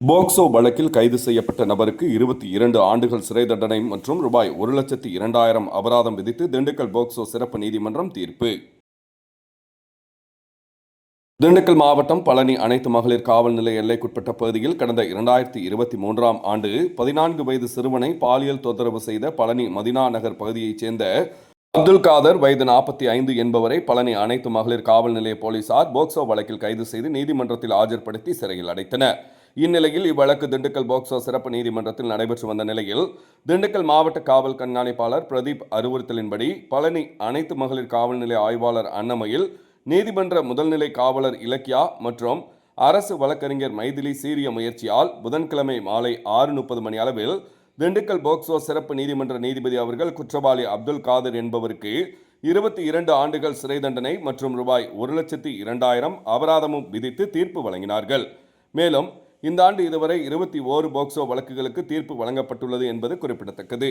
POCSO வழக்கில் கைது செய்யப்பட்ட நபருக்கு இருபத்தி இரண்டு ஆண்டுகள் சிறை தண்டனை மற்றும் ரூபாய் ஒரு லட்சத்தி இரண்டாயிரம் அபராதம் விதித்து திண்டுக்கல் போக்சோ சிறப்பு நீதிமன்றம் தீர்ப்பு. திண்டுக்கல் மாவட்டம் பழனி அனைத்து மகளிர் காவல் நிலைய எல்லைக்குட்பட்ட பகுதியில் கடந்த இரண்டாயிரத்தி இருபத்தி மூன்றாம் ஆண்டு பதினான்கு வயது சிறுவனை பாலியல் தொந்தரவு செய்த பழனி மதினா நகர் பகுதியைச் சேர்ந்த அப்துல் காதர் வயது நாற்பத்தி ஐந்து என்பவரை பழனி அனைத்து மகளிர் காவல் நிலைய போலீசார் போக்சோ வழக்கில் கைது செய்து நீதிமன்றத்தில் ஆஜர்படுத்தி சிறையில் அடைத்தனர். இந்நிலையில் இவ்வழக்கு திண்டுக்கல் போக்சோ சிறப்பு நீதிமன்றத்தில் நடைபெற்று வந்த நிலையில் திண்டுக்கல் மாவட்ட காவல் கண்காணிப்பாளர் பிரதீப் அறிவுறுத்தலின்படி பழனி அனைத்து மகளிர் காவல்நிலை ஆய்வாளர் அன்னமையில் நீதிமன்ற முதல்நிலை காவலர் இலக்கியா மற்றும் அரசு வழக்கறிஞர் மைதிலி சீரிய முயற்சியால் புதன்கிழமை மாலை ஆறு முப்பது மணி அளவில் திண்டுக்கல் போக்சோ சிறப்பு நீதிமன்ற நீதிபதி அவர்கள் குற்றவாளி அப்துல் காதர் என்பவருக்கு இருபத்தி இரண்டு ஆண்டுகள் சிறை தண்டனை மற்றும் ரூபாய் ஒரு லட்சத்தி இரண்டாயிரம் அபராதமும் விதித்து தீர்ப்பு வழங்கினார்கள். மேலும் இந்த ஆண்டு இதுவரை இருபத்தி ஓரு போக்சோ வழக்குகளுக்கு தீர்ப்பு வழங்கப்பட்டுள்ளது என்பது குறிப்பிடத்தக்கது.